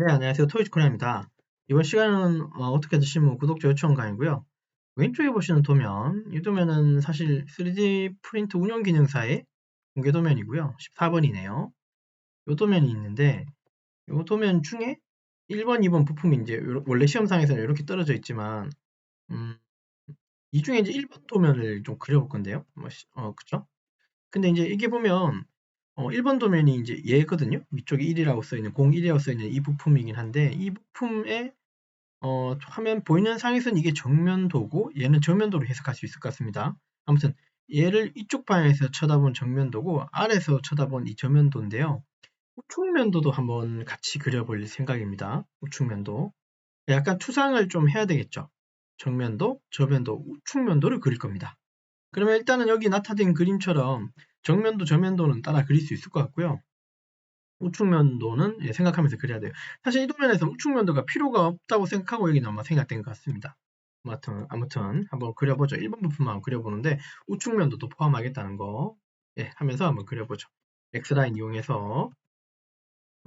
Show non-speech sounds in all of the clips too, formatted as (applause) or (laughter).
네, 안녕하세요. 토이즈코리아입니다. 이번 시간은 어, 떻게 드시면 구독자 요청 강의고요. 왼쪽에 보시는 도면, 이 도면은 사실 3D 프린트 운영 기능사의 공개 도면이고요. 14번이네요. 이 도면이 있는데, 이 도면 중에 1번, 2번 부품이 이제 원래 시험상에서는 이렇게 떨어져 있지만, 음, 이 중에 이제 1번 도면을 좀 그려볼 건데요. 뭐 어, 그쵸? 근데 이제 이게 보면 어, 1번 도면이 이제 얘거든요. 위쪽에 1이라고 써있는, 01이라고 써있는 이 부품이긴 한데, 이 부품의 어, 화면 보이는 상에서는 이게 정면도고, 얘는 정면도로 해석할 수 있을 것 같습니다. 아무튼, 얘를 이쪽 방향에서 쳐다본 정면도고, 아래에서 쳐다본 이 정면도인데요. 우측면도도 한번 같이 그려볼 생각입니다. 우측면도. 약간 투상을 좀 해야 되겠죠. 정면도, 저면도, 우측면도를 그릴 겁니다. 그러면 일단은 여기 나타낸 그림처럼 정면도 저면도는 따라 그릴 수 있을 것 같고요. 우측면도는 예, 생각하면서 그려야 돼요. 사실 이 도면에서 우측면도가 필요가 없다고 생각하고 여기는 아마 생각된 것 같습니다. 아무튼, 아무튼 한번 그려보죠. 1번 부분만 그려보는데 우측면도도 포함하겠다는 거 예, 하면서 한번 그려보죠. X라인 이용해서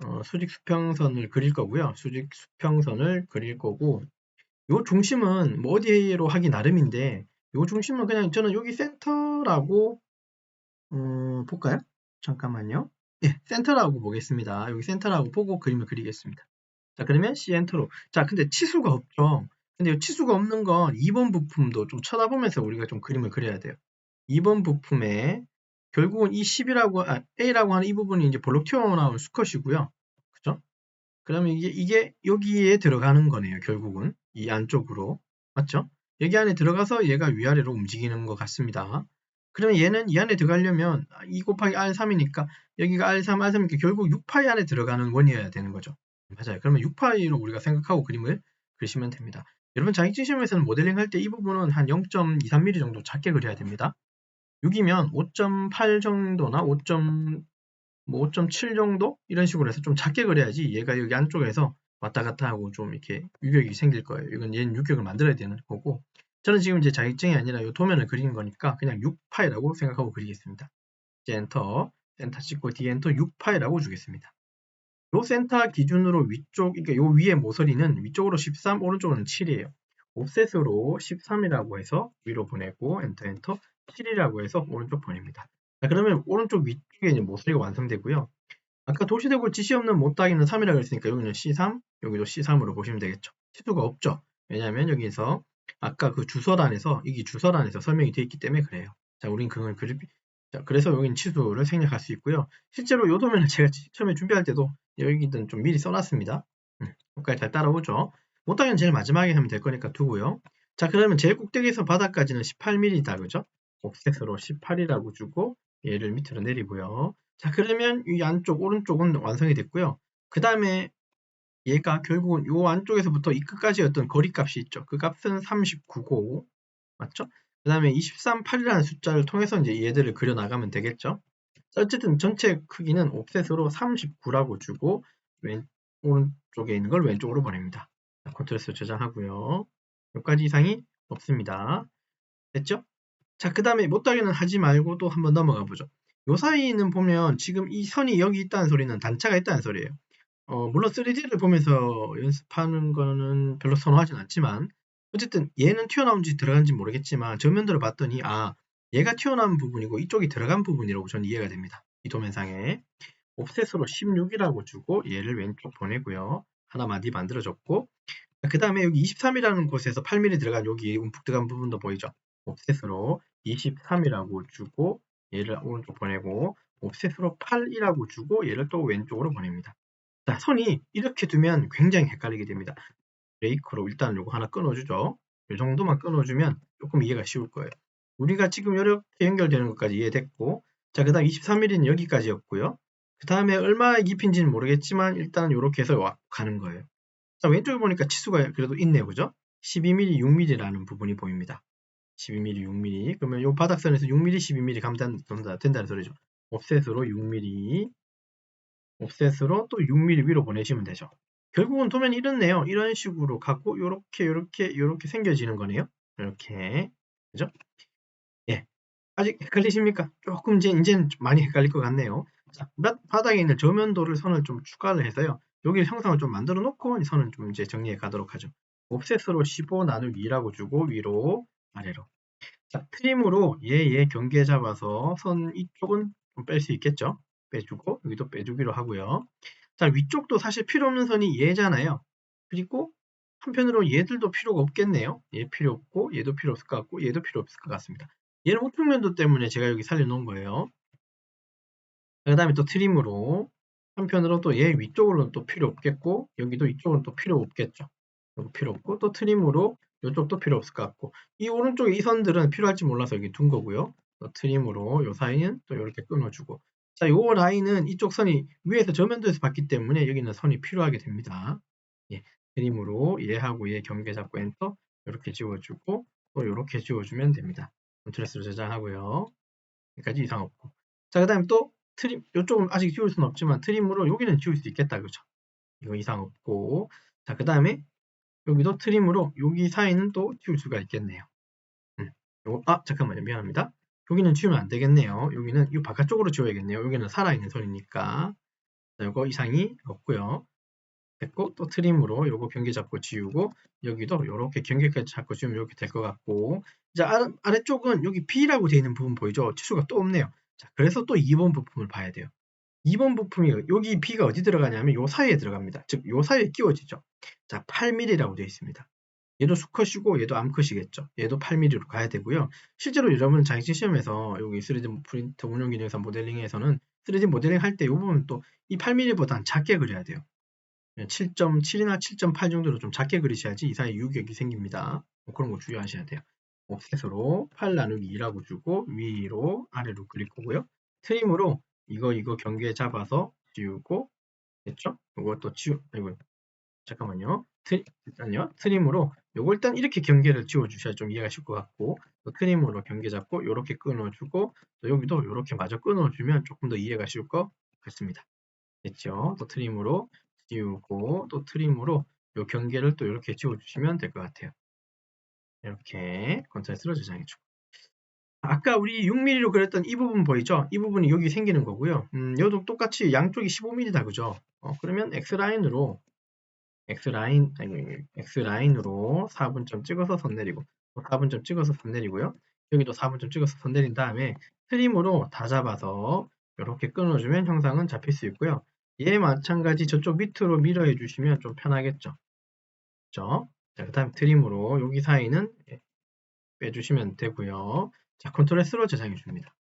어, 수직 수평선을 그릴 거고요. 수직 수평선을 그릴 거고 요 중심은 뭐 어디로 하기 나름인데 요 중심은 그냥 저는 여기 센터라고 음, 볼까요? 잠깐만요. 예, 센터라고 보겠습니다. 여기 센터라고 보고 그림을 그리겠습니다. 자, 그러면 C 엔터로. 자, 근데 치수가 없죠. 근데 치수가 없는 건 2번 부품도 좀 쳐다보면서 우리가 좀 그림을 그려야 돼요. 2번 부품에 결국은 이 10이라고, 아, A라고 하는 이 부분이 이제 볼록 튀어나온 수컷이고요. 그죠? 그러면 이게, 이게 여기에 들어가는 거네요. 결국은. 이 안쪽으로. 맞죠? 여기 안에 들어가서 얘가 위아래로 움직이는 것 같습니다. 그러면 얘는 이 안에 들어가려면 2 곱하기 R3이니까 여기가 R3, R3이니까 결국 6파이 안에 들어가는 원이어야 되는 거죠. 맞아요. 그러면 6파이로 우리가 생각하고 그림을 그리시면 됩니다. 여러분 자격증 시험에서는 모델링 할 때 이 부분은 한 0.23mm 정도 작게 그려야 됩니다. 6이면 5.8 정도나 5. 뭐5.7 정도 이런 식으로 해서 좀 작게 그려야지 얘가 여기 안쪽에서 왔다 갔다 하고 좀 이렇게 유격이 생길 거예요. 이건 얘는 유격을 만들어야 되는 거고 저는 지금 이제 자격증이 아니라 이 도면을 그리는 거니까 그냥 6파이라고 생각하고 그리겠습니다. 이제 엔터, 엔터 찍고 D 엔터 6파이라고 주겠습니다. 요 센터 기준으로 위쪽, 그러니까 요 위에 모서리는 위쪽으로 13, 오른쪽으로는 7이에요. 옵셋으로 13이라고 해서 위로 보내고 엔터 엔터 7이라고 해서 오른쪽 보냅니다. 자, 그러면 오른쪽 위쪽에 이제 모서리가 완성되고요. 아까 도시대고 지시 없는 못 따기는 3이라고 했으니까 여기는 C3, 여기도 C3으로 보시면 되겠죠. 치수가 없죠. 왜냐하면 여기서 아까 그 주설안에서 이게 주설안에서 설명이 되어 있기 때문에 그래요. 자, 우린 그걸 그릴 자, 그래서 여기는 치수를 생략할 수 있고요. 실제로 요 도면을 제가 처음에 준비할 때도 여기든 좀 미리 써놨습니다. 음, 여기까지 잘 따라오죠. 못하면 제일 마지막에 하면 될 거니까 두고요. 자, 그러면 제일 꼭대기에서 바닥까지는 18mm다, 그죠? 옵셋으로 18이라고 주고 얘를 밑으로 내리고요. 자, 그러면 이 안쪽, 오른쪽은 완성이 됐고요. 그 다음에 얘가 결국은 요 안쪽에서부터 이 끝까지 어떤 거리값이 있죠. 그 값은 39고 맞죠? 그 다음에 23, 8이라는 숫자를 통해서 이제 얘들을 그려 나가면 되겠죠. 어쨌든 전체 크기는 옵셋으로 39라고 주고 왼 오른쪽에 있는 걸 왼쪽으로 보냅니다. 컨트롤스 저장하고요. 여기까지 이상이 없습니다. 됐죠? 자, 그 다음에 못하게는 하지 말고 또 한번 넘어가 보죠. 요 사이는 보면 지금 이 선이 여기 있다는 소리는 단차가 있다는 소리예요. 어, 물론 3D를 보면서 연습하는 거는 별로 선호하진 않지만 어쨌든 얘는 튀어나온지 들어간지 모르겠지만 정면도를 봤더니 아 얘가 튀어나온 부분이고 이쪽이 들어간 부분이라고 저는 이해가 됩니다. 이 도면상에 옵셋으로 16이라고 주고 얘를 왼쪽 보내고요. 하나 마디 만들어줬고 그 다음에 여기 23이라는 곳에서 8mm 들어간 여기 움푹 들어간 부분도 보이죠? 옵셋으로 23이라고 주고 얘를 오른쪽 보내고 옵셋으로 8이라고 주고 얘를 또 왼쪽으로 보냅니다. 자, 선이 이렇게 두면 굉장히 헷갈리게 됩니다. 브레이크로 일단 요거 하나 끊어주죠. 이 정도만 끊어주면 조금 이해가 쉬울 거예요. 우리가 지금 이렇게 연결되는 것까지 이해됐고 자, 그 다음 23mm는 여기까지였고요. 그 다음에 얼마의 깊이인지는 모르겠지만 일단 이렇게 해서 와, 가는 거예요. 자, 왼쪽에 보니까 치수가 그래도 있네요. 그죠? 12mm, 6mm라는 부분이 보입니다. 12mm, 6mm. 그러면 이 바닥선에서 6mm, 12mm 감단 된다는 소리죠. 옵셋으로 6mm, 옵셋으로 또 6mm 위로 보내시면 되죠. 결국은 도면이 이렇네요. 이런 식으로 가고 요렇게 요렇게 요렇게 생겨지는 거네요. 이렇게 그죠? 예. 아직 헷갈리십니까? 조금 이제 이제는 많이 헷갈릴 것 같네요. 자, 바닥에 있는 저면도를 선을 좀 추가를 해서요. 여기 형상을 좀 만들어 놓고 이 선은 좀 이제 정리해 가도록 하죠. 옵셋으로 15 나누기 2라고 주고 위로 아래로. 자, 트림으로 얘 얘 경계 잡아서 선 이쪽은 좀 뺄 수 있겠죠. 빼주고 여기도 빼주기로 하고요. 자, 위쪽도 사실 필요 없는 선이 얘잖아요. 그리고 한편으로 얘들도 필요가 없겠네요. 얘 필요 없고 얘도 필요 없을 것 같고 얘도 필요 없을 것 같습니다. 얘는 우측면도 때문에 제가 여기 살려놓은 거예요. 그 다음에 또 트림으로 한편으로 또 얘 위쪽으로는 또 필요 없겠고 여기도 이쪽은 또 필요 없겠죠. 여기 필요 없고 또 트림으로 이쪽도 필요 없을 것 같고 이 오른쪽에 이 선들은 필요할지 몰라서 여기 둔 거고요. 또 트림으로 이 사이는 또 이렇게 끊어주고 자, 요 라인은 이쪽 선이 위에서 저면도에서 봤기 때문에 여기는 선이 필요하게 됩니다. 예, 트림으로 얘하고 얘 경계 잡고 엔터 이렇게 지워주고 또 이렇게 지워주면 됩니다. 컨트레스로 저장하고요. 여기까지 이상 없고 자, 그 다음에 또 트림, 이쪽은 아직 지울 수는 없지만 트림으로 여기는 지울 수 있겠다. 그죠? 이거 이상 없고. 자, 그 다음에 여기도 트림으로 여기 사이는 또 지울 수가 있겠네요. 음, 요 아, 잠깐만요. 미안합니다. 여기는 지우면 안 되겠네요. 여기는 이 바깥쪽으로 지워야겠네요. 여기는 살아있는 선이니까. 자, 요거 이상이 없고요. 됐고 또 트림으로 요거 경계 잡고 지우고 여기도 이렇게 경계까지 잡고 지우면 이렇게 될 것 같고 이제 아래, 쪽은 여기 B라고 되어 있는 부분 보이죠? 치수가 또 없네요. 자, 그래서 또 2번 부품을 봐야 돼요. 2번 부품이 여기 B가 어디 들어가냐면 요 사이에 들어갑니다. 즉, 요 사이에 끼워지죠. 자, 8mm라고 되어 있습니다. 얘도 수컷이고 얘도 암컷이겠죠. 얘도 8mm로 가야 되고요. 실제로 여러분 장기 시험에서 여기 3D 프린터 운영 기능상 모델링에서는 3D 모델링 할 때 이 부분 또 이 8mm보다는 작게 그려야 돼요. 7.7이나 7.8 정도로 좀 작게 그리셔야지 이 사이에 유격이 생깁니다. 뭐 그런 거 주의하셔야 돼요. 옵셋으로 8 나누기 2라고 주고 위로 아래로 그릴 거고요. 트림으로 이거 이거 경계 잡아서 지우고 됐죠? 이것도 지우 이거 잠깐만요. 트, 일단요. 트림으로 요걸 일단 이렇게 경계를 지워 주셔야 좀 이해가 것 같고 또 트림으로 경계 잡고 이렇게 끊어 주고 또 여기도 이렇게 마저 끊어 주면 조금 더 이해가 쉬울 것 같습니다. 됐죠? 또 트림으로 지우고 또 트림으로 요 경계를 또 이렇게 지워 주시면 될 것 같아요. 이렇게 컨트레스로 저장해주고 아까 우리 6mm로 그렸던 이 부분 보이죠? 이 부분이 여기 생기는 거고요. 음, 여도 똑같이 양쪽이 15mm다 그죠? 어, 그러면 X라인으로 X라인, 아니, X라인으로 4분점 찍어서 선 내리고 4분점 찍어서 선 내리고요. 여기도 4분점 찍어서 선 내린 다음에 트림으로 다 잡아서 이렇게 끊어주면 형상은 잡힐 수 있고요. 얘 마찬가지 저쪽 밑으로 밀어 해 주시면 좀 편하겠죠. 그죠? 자, 그 다음 트림으로 여기 사이는 예, 빼주시면 되고요. 자, 컨트롤 S로 저장해 줍니다.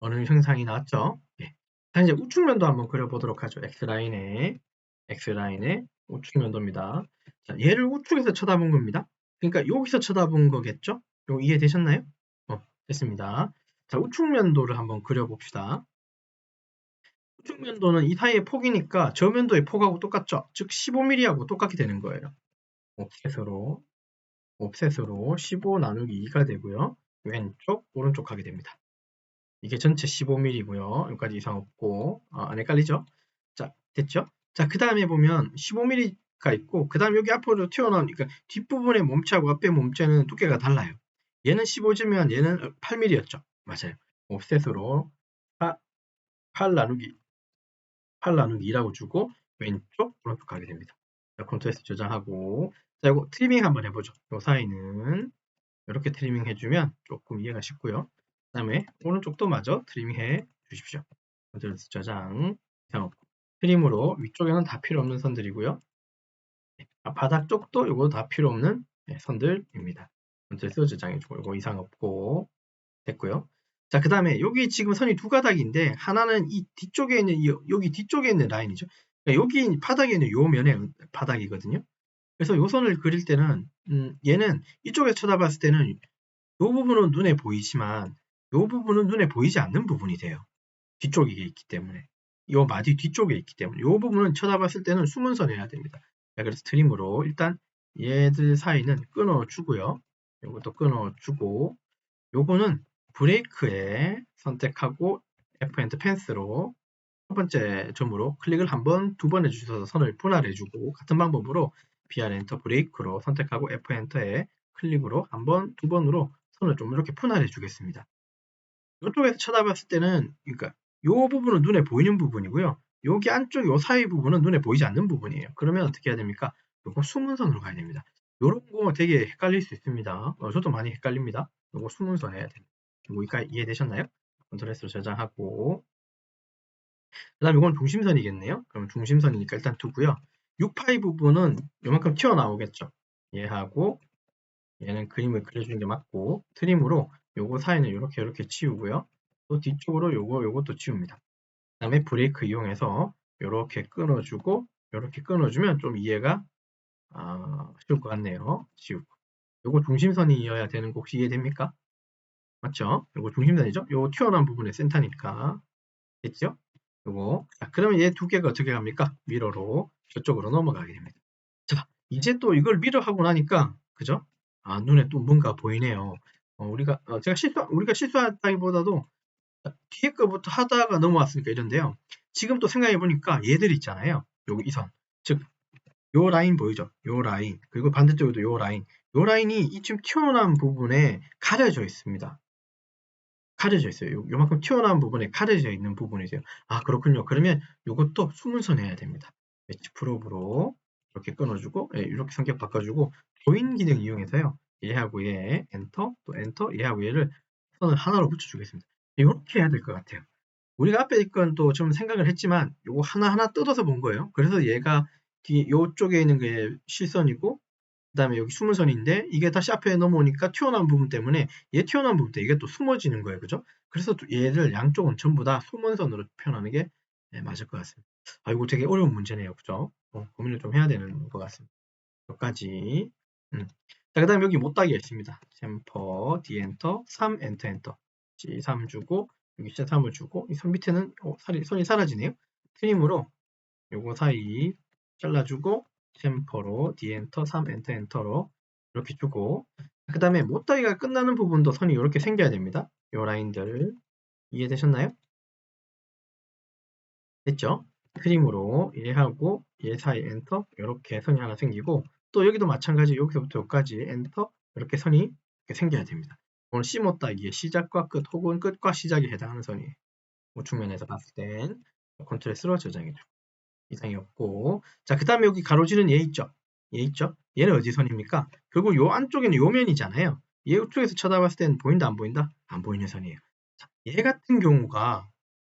어느 형상이 나왔죠? 예. 자, 이제 우측면도 한번 그려보도록 하죠. X라인에, X라인에 우측 면도입니다. 자, 얘를 우측에서 쳐다본 겁니다. 그러니까 여기서 쳐다본 거겠죠? 요 이해되셨나요? 어, 됐습니다. 자, 우측 면도를 한번 그려봅시다. 우측 면도는 이 사이의 폭이니까 저 면도의 폭하고 똑같죠? 즉 15mm하고 똑같게 되는 거예요. 옵셋으로 옵셋으로 15 나누기 2가 되고요. 왼쪽, 오른쪽 하게 됩니다. 이게 전체 15mm고요. 여기까지 이상 없고 아, 안 헷갈리죠? 자, 됐죠? 자, 그 다음에 보면 15mm가 있고 그 다음 여기 앞으로 튀어나오니까 뒷부분의 몸체하고 앞에 몸체는 두께가 달라요. 얘는 15면 얘는 8mm였죠. 맞아요. 옵셋으로 8 나누기 8 나누기 2라고 주고 왼쪽, 오른쪽 하게 됩니다. 자, 컨트레스 저장하고 자, 이거 트리밍 한번 해보죠. 이 사이는 이렇게 트리밍 해주면 조금 이해가 쉽고요. 그 다음에 오른쪽도 마저 트리밍 해 주십시오. 컨트레스 저장, 이 상 트림으로 위쪽에는 다 필요 없는 선들이고요. 네, 바닥 쪽도 이거 다 필요 없는 네, 선들입니다. 컨트레스 저장해주고 이거 이상 없고 됐고요. 자, 그 다음에 여기 지금 선이 두 가닥인데 하나는 이 뒤쪽에 있는 여기 뒤쪽에 있는 라인이죠. 그러니까 여기 바닥에 있는 요 면의 바닥이거든요. 그래서 요 선을 그릴 때는 음, 얘는 이쪽에 쳐다봤을 때는 요 부분은 눈에 보이지만 요 부분은 눈에 보이지 않는 부분이 돼요. 뒤쪽에 있기 때문에 요 마디 뒤쪽에 있기 때문에 요 부분은 쳐다봤을 때는 숨은 선 해야 됩니다. 자, 그래서 트림으로 일단 얘들 사이는 끊어주고요. 요것도 끊어주고 요거는 브레이크에 선택하고 F 엔터 펜스로 첫 번째 점으로 클릭을 한 번, 두 번 해주셔서 선을 분할해주고 같은 방법으로 엔터 브레이크로 선택하고 F 엔터에 클릭으로 한 번, 두 번으로 선을 좀 이렇게 분할해 주겠습니다. 이쪽에서 쳐다봤을 때는 그러니까 이 부분은 눈에 보이는 부분이고요. 여기 안쪽 요 사이 부분은 눈에 보이지 않는 부분이에요. 그러면 어떻게 해야 됩니까? 요거 숨은선으로 가야 됩니다. 요런 거 되게 헷갈릴 수 있습니다. 어, 저도 많이 헷갈립니다. 요거 숨은선 해야 됩니다. 여기까지 이해되셨나요? 컨트롤 S로 저장하고 그 다음에 이건 중심선이겠네요. 그럼 중심선이니까 일단 두고요. 6파이 부분은 요만큼 튀어나오겠죠. 얘하고 얘는 그림을 그려주는 게 맞고 트림으로 요거 사이는 이렇게 이렇게 치우고요. 또 뒤쪽으로 요거 요것도 치웁니다. 그 다음에 브레이크 이용해서 이렇게 끊어주고 이렇게 끊어주면 좀 이해가 아, 쉬울 것 같네요. 지우고 요거 중심선이어야 되는 거 혹시 이해됩니까? 맞죠? 요거 중심선이죠? 요 튀어나온 부분의 센터니까 됐죠? 요거 자, 그러면 얘 두 개가 어떻게 갑니까? 미러로 저쪽으로 넘어가게 됩니다. 자 이제 또 이걸 미러 하고 나니까 그죠? 아 눈에 또 뭔가 보이네요. 어, 우리가 어, 제가 실수 우리가 실수했다기보다도 뒤에 거부터 하다가 넘어왔으니까 이런데요. 지금 또 생각해 보니까 얘들 있잖아요. 여기 이 선. 즉, 요 라인 보이죠? 요 라인. 그리고 반대쪽에도 요 라인. 요 라인이 이쯤 튀어나온 부분에 가려져 있습니다. 가려져 있어요. 요, 요만큼 튀어나온 부분에 가려져 있는 부분이세요. 아, 그렇군요. 그러면 요것도 숨은선 해야 됩니다. 매치 프로브로 이렇게 끊어주고, 예, 이렇게 성격 바꿔주고, 조인 기능 이용해서요. 얘하고 얘, 엔터, 또 엔터, 얘하고 얘를 선을 하나로 붙여주겠습니다. 이렇게 해야 될 것 같아요. 우리가 앞에 있건 또 좀 생각을 했지만 요거 하나하나 뜯어서 본 거예요. 그래서 얘가 뒤 요쪽에 있는 게 실선이고 그 다음에 여기 숨은선인데 이게 다시 앞에 넘어오니까 튀어나온 부분 때문에 얘 튀어나온 부분 때 이게 또 숨어지는 거예요. 그죠? 그래서 얘를 양쪽은 전부 다 숨은선으로 표현하는 게 네, 맞을 것 같습니다. 아, 이거 되게 어려운 문제네요. 그죠? 어, 고민을 좀 해야 되는 것 같습니다. 여기까지. 음. 자, 그 다음에 여기 못따기가 있습니다. 챔퍼, 디엔터, 3, 엔터, 엔터. C3 주고 여기 C3을 주고 이 선 밑에는 어, 살이, 선이 사라지네요. 트림으로 요거 사이 잘라주고 챔퍼로 D엔터 3 엔터 엔터로 이렇게 주고 그 다음에 못다이가 끝나는 부분도 선이 이렇게 생겨야 됩니다. 요 라인들 이해되셨나요? 됐죠? 트림으로 얘하고 얘 사이 엔터 이렇게 선이 하나 생기고 또 여기도 마찬가지 여기서부터 여기까지 엔터 이렇게 선이 이렇게 생겨야 됩니다. 오늘 C 못따기의 시작과 끝 혹은 끝과 시작에 해당하는 선이에요. 우측면에서 봤을 땐 컨트롤 S로 저장해줘. 이상이 없고 자그 다음에 여기 가로지는 얘 있죠? 얘 있죠? 얘는 어디 선입니까? 결국 요 안쪽에는 요 면이잖아요. 얘 우측에서 쳐다봤을 때는 보인다 안 보인다? 안 보이는 선이에요. 자, 얘 같은 경우가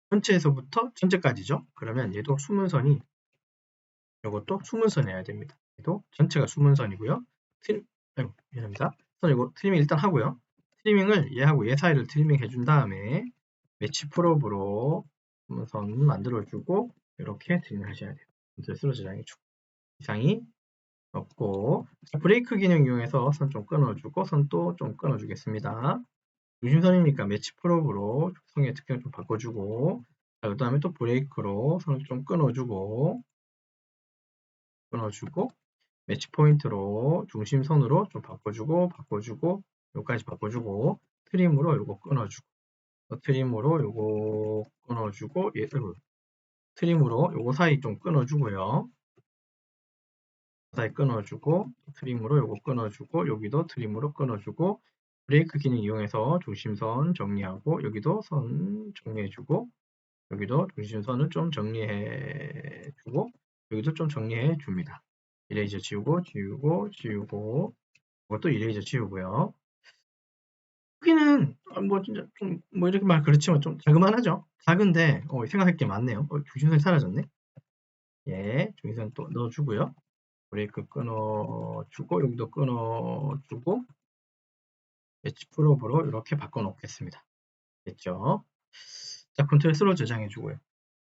전체에서부터 전체까지죠? 그러면 얘도 숨은 선이 이것도 숨은 선이어야 됩니다. 얘도 전체가 숨은 선이고요. 트림, 아이고, 미안합니다. 선 이거 트리밍 일단 하고요. 트리밍을 얘하고 얘 사이를 트리밍 해준 다음에 매치 프로브로 선 만들어주고 이렇게 트리밍 하셔야 돼요. 스로 저장해주고 이상이 없고 브레이크 기능 이용해서 선 좀 끊어주고 선 또 좀 끊어주겠습니다. 중심선이니까 매치 프로브로 속성의 특징을 좀 바꿔주고 그 다음에 또 브레이크로 선을 좀 끊어주고 끊어주고 매치 포인트로 중심선으로 좀 바꿔주고 바꿔주고 여기까지 바꿔주고 트림으로 요거 끊어주고 트림으로 요거 끊어주고 얘 트림으로 요거 사이 좀 끊어주고요 사이 끊어주고 트림으로 요거 끊어주고 여기도 트림으로 끊어주고 브레이크 기능 이용해서 중심선 정리하고 여기도 선 정리해주고 여기도 중심선을 좀 정리해주고 여기도 좀 정리해 줍니다. 이레이저 지우고 지우고 지우고 이것도 이레이저 지우고요. 크기는 아, 뭐 진짜 좀 뭐 이렇게 말 그렇지만 좀 자그만하죠. 작은데 어, 생각할 게 많네요. 어, 중심선이 사라졌네. 예, 중심선 또 넣어주고요. 브레이크 끊어주고 여기도 끊어주고 엣지 프로브로 이렇게 바꿔놓겠습니다. 됐죠? 자, 컨트롤 S로 저장해주고요.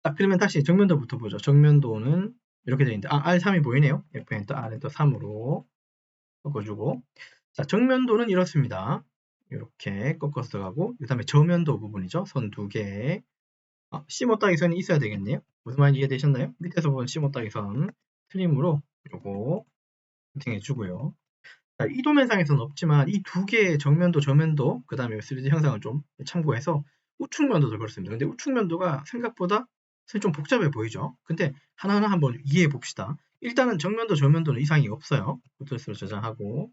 딱 그러면 다시 정면도부터 보죠. 정면도는 이렇게 되어 있는데 아, R3이 보이네요. F 엔터, R 엔터 3으로 꺾어주고 자, 정면도는 이렇습니다. 이렇게 꺾어서 가고 그 다음에 저면도 부분이죠. 선 두 개. 아, 시모따기 선이 있어야 되겠네요. 무슨 말인지 이해되셨나요? 밑에서 보는 시모따기 선 트림으로 요거 선택해 주고요. 자, 이 도면상에서는 없지만 이 두 개의 정면도, 저면도, 그 다음에 3D 형상을 좀 참고해서 우측면도도 그렇습니다. 근데 우측면도가 생각보다 좀 복잡해 보이죠? 근데 하나하나 한번 이해해 봅시다. 일단은 정면도, 저면도는 이상이 없어요. 포트스로 저장하고.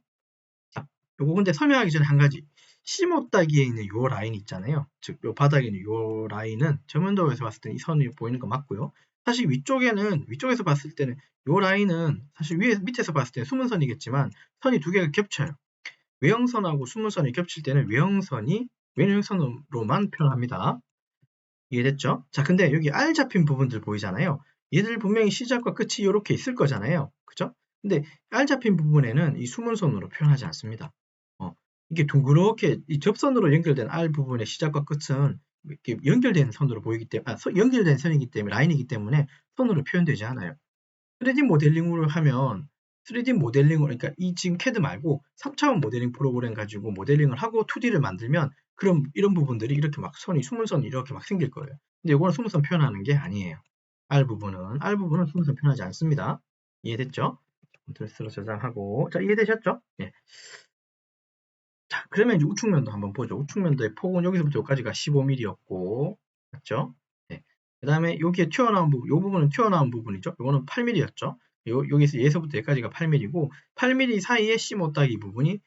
자, 요거 근데 설명하기 전에 한 가지. 심었다기에 있는 요 라인 있잖아요. 즉, 요 바닥에 있는 요 라인은 정면도에서 봤을 때이 선이 보이는 거 맞고요. 사실 위쪽에는 위쪽에서 봤을 때는 이 라인은 사실 위에 밑에서 봤을 때는 수문선이겠지만 선이 두 개가 겹쳐요. 외형선하고 수문선이 겹칠 때는 외형선이 외형선으로만 표현합니다. 이해됐죠? 자, 근데 여기 R 잡힌 부분들 보이잖아요. 얘들 분명히 시작과 끝이 이렇게 있을 거잖아요. 그죠? 근데 R 잡힌 부분에는 이 수문선으로 표현하지 않습니다. 어, 이게 둥그렇게 이 접선으로 연결된 R 부분의 시작과 끝은 이렇게 연결된 선으로 보이기 때문에 아, 연결된 선이기 때문에 라인이기 때문에 선으로 표현되지 않아요. 3D 모델링으로 하면 3D 모델링을 그러니까 이 지금 CAD 말고 3차원 모델링 프로그램 가지고 모델링을 하고 2D를 만들면 그럼 이런 부분들이 이렇게 막 선이 수문선이 이렇게 막 생길 거예요. 근데 이거는 수문선 표현하는 게 아니에요. R 부분은 R 부분은 수문선 표현하지 않습니다. 이해됐죠? 컨트롤스로 저장하고 자 이해되셨죠? 예. 자 그러면 이제 우측면도 한번 보죠. 우측면도의 폭은 여기서부터 여기까지가 15mm였고 맞죠? 네. 그 다음에 여기에 튀어나온 부분, 이 부분은 튀어나온 부분이죠. 이거는 8mm였죠. 요, 여기서 얘서부터 여기까지가 8mm고 8mm 사이에 C 못따기 부분이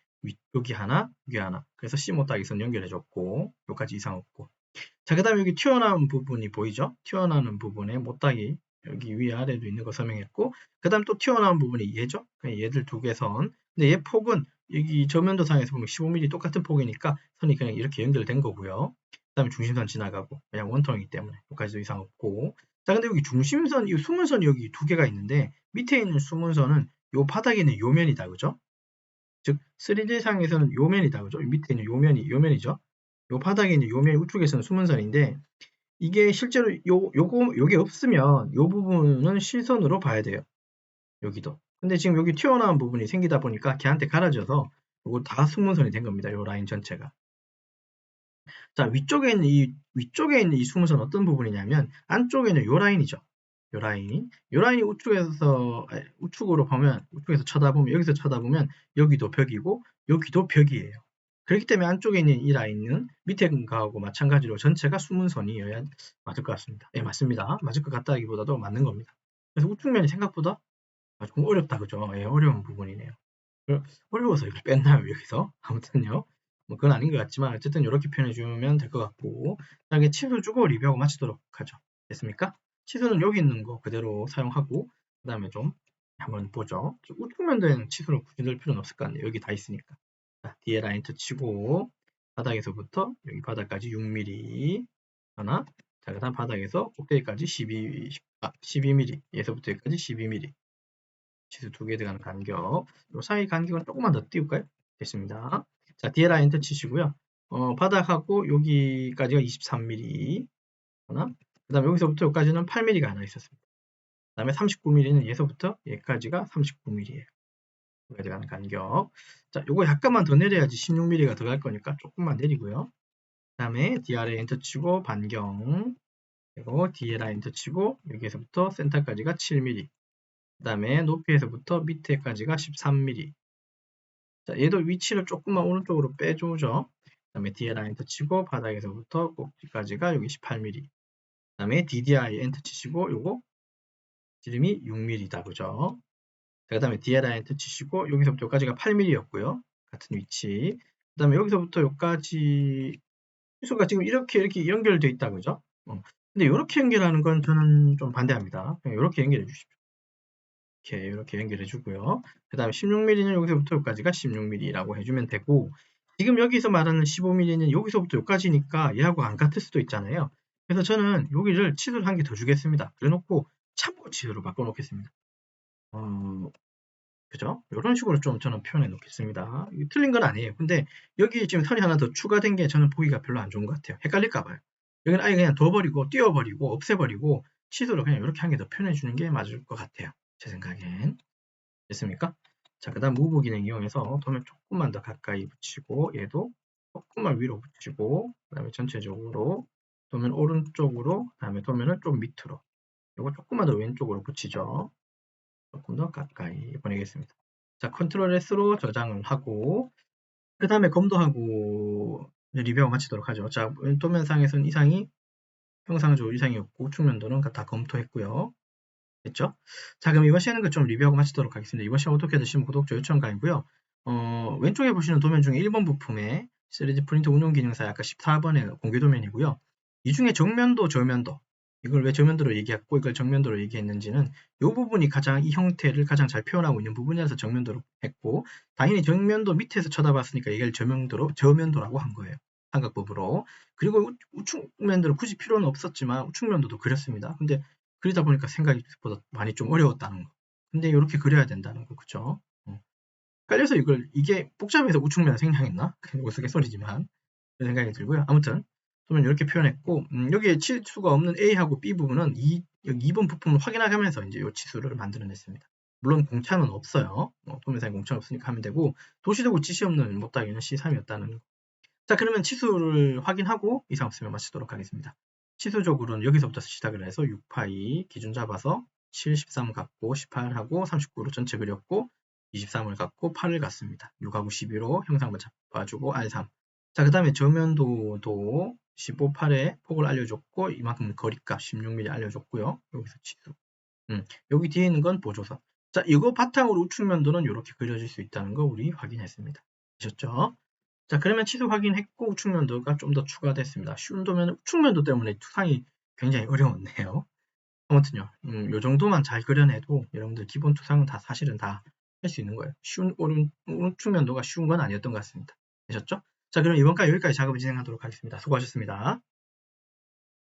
여기 하나, 여기 하나. 그래서 C 못따기 선 연결해줬고 여기까지 이상 없고 자, 그 다음에 여기 튀어나온 부분이 보이죠? 튀어나오는 부분에 못 따기 여기 위 아래도 있는 거 설명했고 그 다음 또 튀어나온 부분이 얘죠? 얘들 두 개 선. 근데 얘 폭은 여기 저면도상에서 보면 15mm 똑같은 폭이니까 선이 그냥 이렇게 연결된 거고요. 그 다음에 중심선 지나가고 그냥 원통이기 때문에 여기까지도 이상 없고 자 근데 여기 중심선, 이 수문선이 여기 두 개가 있는데 밑에 있는 수문선은 요 바닥에 있는 요 면이다 그죠? 즉 3D상에서는 요 면이다 그죠? 밑에 있는 요 면이 요 바닥에 있는 요면 우측에서는 수문선인데 이게 실제로 요 요거 요게 없으면 요 부분은 실선으로 봐야 돼요. 여기도. 근데 지금 여기 튀어나온 부분이 생기다 보니까 걔한테 갈아져서 요거 다 수문선이 된 겁니다. 요 라인 전체가. 자, 위쪽에 있는 이 위쪽에 있는 이 수문선 어떤 부분이냐면 안쪽에는 요 라인이죠. 요 라인이 요 라인이 우측에서 우측으로 보면 우측에서 쳐다보면 여기서 쳐다보면 여기도 벽이고 여기도 벽이에요. 그렇기 때문에 안쪽에 있는 이 라인은 밑에 거하고 마찬가지로 전체가 수문선이어야 맞을 것 같습니다. 예, 맞습니다. 맞을 것 같다기보다도 맞는 겁니다. 그래서 우측면이 생각보다 좀 어렵다, 그죠? 예, 어려운 부분이네요. 어려워서 이걸 뺐나요, 여기서? 아무튼요. 뭐 그건 아닌 것 같지만 어쨌든 이렇게 표현해 주면 될 것 같고 그다음에 치수 주고 리뷰하고 마치도록 하죠. 됐습니까? 치수는 여기 있는 거 그대로 사용하고 그 다음에 좀 한번 보죠. 우측면도에는 치수를 굳이 넣을 필요는 없을 것 같네요. 여기 다 있으니까. 자, 뒤에 라인 터치고 바닥에서부터 여기 바닥까지 6mm 하나 자, 그 다음 바닥에서 꼭대기까지 12, 아, 12mm 에서부터 여기까지 12mm 치수 두개 들어가는 간격 요 사이 간격은 조금만 더 띄울까요? 됐습니다. 자, 뒤에 라인 터 치시고요. 어, 바닥하고 여기까지가 23mm 하나 그 다음에 여기서부터 여기까지는 8mm가 하나 있었습니다. 그 다음에 39mm는 얘서부터 여기까지가 39mm예요. 여기까지 가는 간격. 자, 요거 약간만 더 내려야지 16mm가 들어갈 거니까 조금만 내리고요. 그 다음에 DR에 엔터 치고 반경 그리고 DLA 엔터 치고 여기에서부터 센터까지가 7mm 그 다음에 높이에서부터 밑에까지가 13mm 자, 얘도 위치를 조금만 오른쪽으로 빼주죠. 그 다음에 DLI 엔터 치고 바닥에서부터 꼭지까지가 여기 18mm 그 다음에 DDI 엔터 치시고 요거 지름이 6mm다 그죠? 그 다음에 DLI 엔터 치시고 여기서부터 여기까지가 8mm였고요. 같은 위치. 그 다음에 여기서부터 여기까지 수가 지금 이렇게 이렇게 연결되어 있다 그죠? 어. 근데 이렇게 연결하는 건 저는 좀 반대합니다. 그냥 이렇게 연결해 주십시오. 이렇게 이렇게 연결해 주고요. 그 다음에 16mm는 여기서부터 여기까지가 16mm라고 해주면 되고 지금 여기서 말하는 15mm는 여기서부터 여기까지니까 얘하고 안 같을 수도 있잖아요. 그래서 저는 여기를 치수를 한 개 더 주겠습니다. 그래놓고 참고 치수로 바꿔놓겠습니다. 어, 그죠? 이런 식으로 좀 저는 표현해 놓겠습니다. 틀린 건 아니에요. 근데 여기 지금 선이 하나 더 추가된 게 저는 보기가 별로 안 좋은 것 같아요. 헷갈릴까 봐요. 여기는 아예 그냥 둬버리고 띄워버리고 없애버리고 치수를 그냥 이렇게 한 개 더 표현해 주는 게 맞을 것 같아요. 제 생각엔. 됐습니까? 자, 그 다음 무브 기능 이용해서 도면 조금만 더 가까이 붙이고 얘도 조금만 위로 붙이고 그 다음에 전체적으로 도면 오른쪽으로 그 다음에 도면을 좀 밑으로 이거 조금만 더 왼쪽으로 붙이죠. 조금 더 가까이 보내겠습니다. 자, 컨트롤 S로 저장을 하고 그 다음에 검도하고 리뷰하고 마치도록 하죠. 자, 도면상에서는 이상이 평상적으로 이상이었고 측면도는 다 검토했고요. 됐죠? 자, 그럼 이번 시간은 좀 리뷰하고 마치도록 하겠습니다. 이번 시간 어떻게 드시면 구독자 요청 가이고요. 어, 왼쪽에 보시는 도면 중에 1번 부품에 3D 프린트 운용 기능사의 아까 14번에 공개 도면이고요. 이 중에 정면도, 저면도 이걸 왜 저면도로 얘기했고 이걸 정면도로 얘기했는지는 이 부분이 가장 이 형태를 가장 잘 표현하고 있는 부분이라서 정면도로 했고 당연히 정면도 밑에서 쳐다봤으니까 이걸 저면도로 저면도라고 한 거예요. 삼각법으로. 그리고 우측면도로 굳이 필요는 없었지만 우측면도도 그렸습니다. 근데 그리다 보니까 생각보다 많이 좀 어려웠다는 거. 근데 이렇게 그려야 된다는 거, 그쵸? 어. 깔려서 이걸, 이게 복잡해서 우측면 생략했나? (laughs) 우스갯소리지만. 그런 생각이 들고요. 아무튼, 그러면 이렇게 표현했고, 음, 여기에 치수가 없는 A하고 B 부분은 이, 여기 2번 부품을 확인하면서 이제 이 치수를 만들어냈습니다. 물론 공차는 없어요. 어, 도면상에 공차는 없으니까 하면 되고, 도시도구 지시 없는 못다기는 C3이었다는 거. 자, 그러면 치수를 확인하고 이상 없으면 마치도록 하겠습니다. 치수적으로는 여기서부터 시작을 해서 6파이 기준 잡아서 7, 13 갖고 18하고 39로 전체 그렸고 23을 갖고 8을 갖습니다. 6하고 12로 형상만 잡아주고 R3 자, 그 다음에 저면도도 15, 8에 폭을 알려줬고 이만큼 거리값 16mm 알려줬고요. 여기서 치수 음, 여기 뒤에 있는 건 보조선 자, 이거 바탕으로 우측면도는 이렇게 그려질 수 있다는 거 우리 확인했습니다. 되셨죠? 자, 그러면 치수 확인했고 우측면도가 좀 더 추가됐습니다. 쉬운 도면 우측면도 때문에 투상이 굉장히 어려웠네요. 아무튼요, 음, 요 정도만 잘 그려내도 여러분들 기본 투상은 다 사실은 다 할 수 있는 거예요. 쉬운 오른 우측면도가 쉬운 건 아니었던 것 같습니다. 되셨죠? 자, 그럼 이번까지 여기까지 작업을 진행하도록 하겠습니다. 수고하셨습니다.